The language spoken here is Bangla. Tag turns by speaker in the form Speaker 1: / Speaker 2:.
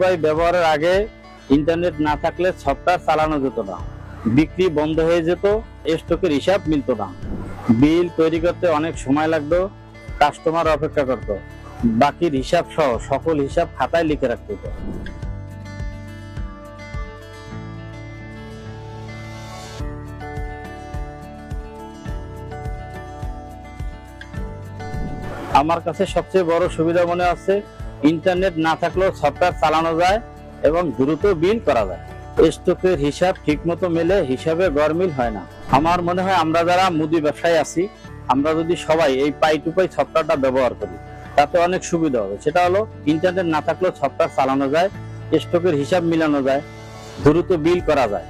Speaker 1: পাই ব্যবহারের আগে ইন্টারনেট না থাকলে সফটওয়্যার চালানো যেত না। বিক্রি বন্ধ হয়ে যেত স্টকের হিসাব মিলতো না। বিল তৈরি করতে অনেক সময় লাগতো কাস্টমার অপেক্ষা করত। বাকির হিসাব সহ সকল হিসাব খাতায় লিখে রাখতে হতো। আমার কাছে সবচেয়ে বড় সুবিধা মনে হচ্ছে ইন্টারনেট না থাকলেও সফটওয়্যার চালানো যায় এবং দ্রুত বিল করা যায়। স্টকের হিসাব ঠিকমতো মেলে হিসাবে গরমিল হয় না। আমার মনে হয় আমরা যারা মুদি ব্যবসায়ী আছি, আমরা যদি সবাই এই পাই টু পাই সফটওয়্যারটা ব্যবহার করি, তাতে অনেক সুবিধা হবে। সেটা হলো, ইন্টারনেট না থাকলেও সফটওয়্যার চালানো যায়, স্টকের হিসাব মিলানো যায়, দ্রুত বিল করা যায়।